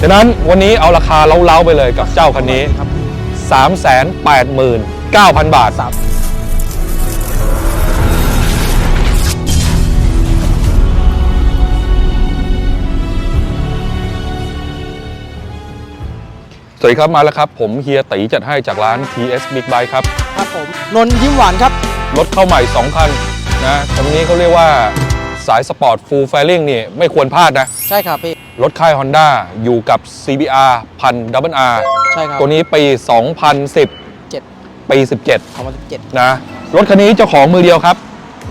ฉะนั้นวันนี้เอาราคาเล้าๆไปเลยกับเจ้าคันนี้ครับ389,000 บาทสามสวัสดีครับมาแล้วครับ ผมเฮียตีจัดให้จากร้าน TS Big Bike ครับ ครับผมนนท์ยิ้มหวานครับ รถเข้าใหม่ 2 คันนะตรงนี้เขาเรียกว่าสายสปอร์ตฟูล f ฟ i ริงนี่ ไม่ควรพลาดนะ ใช่ครับพี่ รถค่าย Honda อยู่กับ CBR พันดับเบิล R ใช่ครับตัวนี้ปี 2010 เจ็ดปี 17ของมันสิบเจ็ดนะ รถคันนี้เจ้าของมือเดียวครับ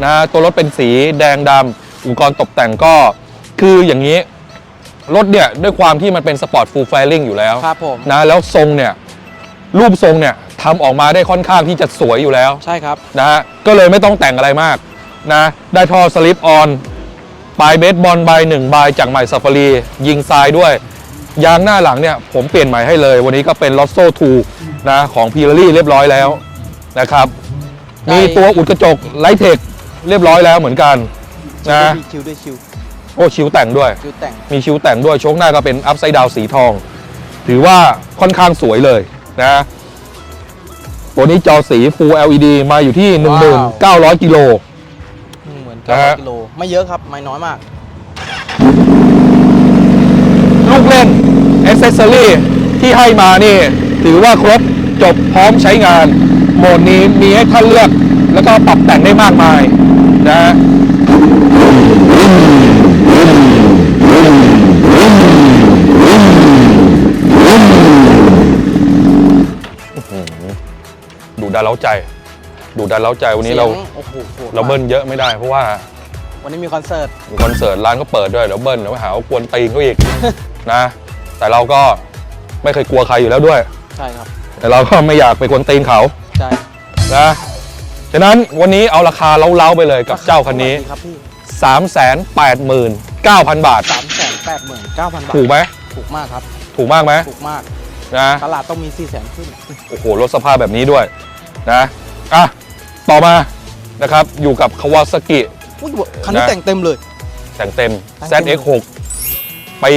นะตัวรถเป็นสีแดงดำอุปกรณ์ตกแต่งก็คืออย่างนี้ รถเนี่ยด้วยความที่มันเป็นสปอร์ตฟูล f ฟ i ริงอยู่แล้ว ครับผม นะแล้วทรงเนี่ย รูปทรงเนี่ยทำออกมาได้ค่อนข้างที่จะสวยอยู่แล้ว ใช่ครับ นะฮะก็เลยไม่ต้องแต่งอะไรมากนะได้ท่อสลิปออน ปลายเบสบอลใบหนึ่งใบจากใหม่ซ a ฟารียิงทรายด้วย ยางหน้าหลังเนี่ยผมเปลี่ยนใหม่ให้เลย วันนี้ก็เป็นลอ s โซ2นะของพี r รี่เรียบร้อยแล้วนะครับได้มีตัวอุดกระจกไลท์เทคเรียบร้อยแล้วเหมือนกันนะคิวด้วยคิวโอ้ชิวแต่งด้วยคิวแต่ง มีชิวแต่งด้วยโชคหน้าก็เป็นอัพไซด์ดาวสีทอง ถือว่าค่อนข้างสวยเลยนะตัวนี้จอสี Full LED มาอยู่ที่ 1,900กิโลอืมเหมือ นนะเก้าฮะ กิโลไม่เยอะครับ ไม่น้อยมาก ลูกเล่น a อ c e s s o r y ที่ให้มานี่ ถือว่าครบจบพร้อมใช้งาน โหมดนี้มีให้ท่านเลือก แล้วก็ปรับแต่งได้มากมายนะฮะอื้อหือดูดันเล้าใจ ดูดันเล้าใจวันนี้เราสียงโอ้โหโหดเราเบิ้ลเยอะไม่ได้เพราะว่าวันนี้มีคอนเสิร์ตมีคอนเสิร์ตร้านก็เปิดด้วยเดี๋ยวเบิ้ลเดี๋ยวหาว่ากวนตีนเขาอีกนะ แต่เราก็ไม่เคยกลัวใครอยู่แล้วด้วย ใช่ครับ แต่เราก็ไม่อยากไปกวนตีนเขาใช่นะฉะนั้นวันนี้เอาราคาเล้าๆไปเลยกับเจ้าคันนี้ ครับพี่389,000 บาท สามแสนแปดหมื่นเก้าพันบาทถูกไหมถูกมากครับ ถูกมากไหมถูกมากนะ ตลาดต้องมีสี่แสนขึ้น โอ้โห รถสภาพแบบนี้ด้วยนะ อะ ต่อมานะครับ อยู่กับ Kawasaki อุ้ยคันนี้นะ แต่งเต็มเลย แต่งเต็มแต่งเต็ม ZX6 ปี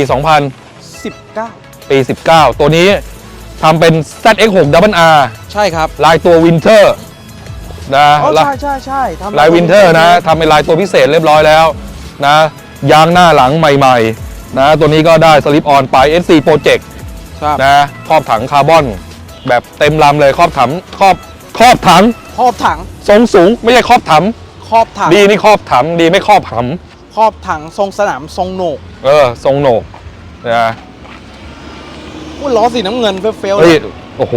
2000สิบเก้าปี 19 ตัวนี้ทำเป็น ZX6 Double R ใช่ครับลายตัววินเทอร์นะอ๋อลายใช่ใช่ใช่ทำลายวินเทอร์นะทำเป็นลายตัวพิเศษเรียบร้อยแล้วนะยางหน้าหลังใหม่ๆนะตัวนี้ก็ได้สลิปออนไป SC Project ครับนะครอบถังคาร์บอนแบบเต็มลำเลยครอบถังครอบ ครอบถัง ครอบถัง ทรงสูงไม่ใช่ครอบถังครอบถัง ดีนี่ครอบถังดีไม่ครอบถังครอบถังทรงสนามทรงโหนกเออ ทรงโหนกนะอุ้ยล้อสีน้ำเงินเฟี้ยวๆเลเฮ้ยยโอ้โห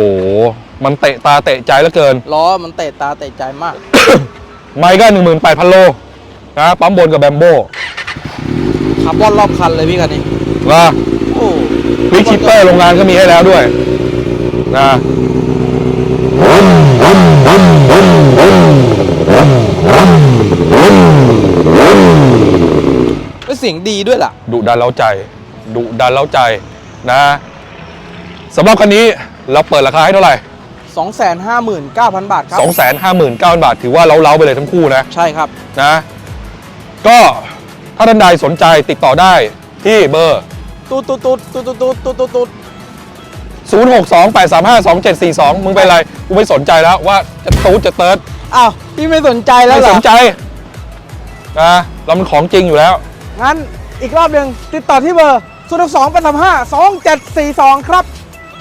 มันเตะตาเตะใจเหลือเกิน ล้อมันเตะตาเตะใจมาก ไมค์ก็18,000โลนะปั๊มบนกับแบมโบคาร์บอนรอบคันเลยพี่คันนี้ ว่าโอ้วิกชิปเปอร์โรงงานก็มีให้แล้วด้วยนะ แล้วเสียงดีด้วยล่ะ ดุดันเล้าใจดุดันเล้าใจนะสำหรับคันนี้เราเปิดราคาให้เท่าไหร่ 259,000 บาทครับ 259,000 บาท ถือว่าเล้าๆไปเลยทั้งคู่นะใช่ครับ นะ ก็ถ้าท่านใดสนใจติดต่อได้ที่เบอร์ตูดตูดตูดตูดตูดตูดตูดตูด0628352742 มึงเป็นไร กูไม่สนใจแล้วว่าจะตูดจะเติร์ดอ้าวพี่ไม่สนใจแล้วไม่เหรสอนใจนะเรามันของจริงอยู่แล้ว งั้นอีกรอบหนึ่งติดต่อที่เบอร์0 2 8 3 5 2 7 4 2ครับ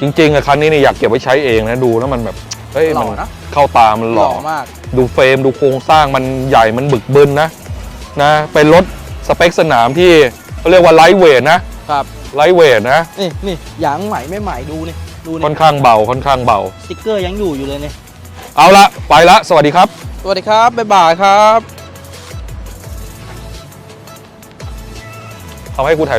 จริงๆอะคันนี้เนี่ยอยากเก็บไว้ใช้เองนะดูแล้วมันแบบเฮ้ยหล่มัอนนะ เข้าตามันหหล่ล่ออมาก ดูเฟรมดูโครงสร้างมันใหญ่มันบึกบึนนะนะเป็นรถสเปคสนามที่เขาเรียกว่าไลท์เวทนะครับ ไลท์เวทนะ นี่นี่ยางใหม่ไม่ใหม่ดูนี่ ดูค่อนี่นข้างเบาค่อนข้างเบา สติ๊กเกอร์ยังอยู่อยู่เลยเนี่ยเอาละไปละสวัสดีครับ สวัสดีครับ บ๊ายบายครับทำให้กูถ่ายรูป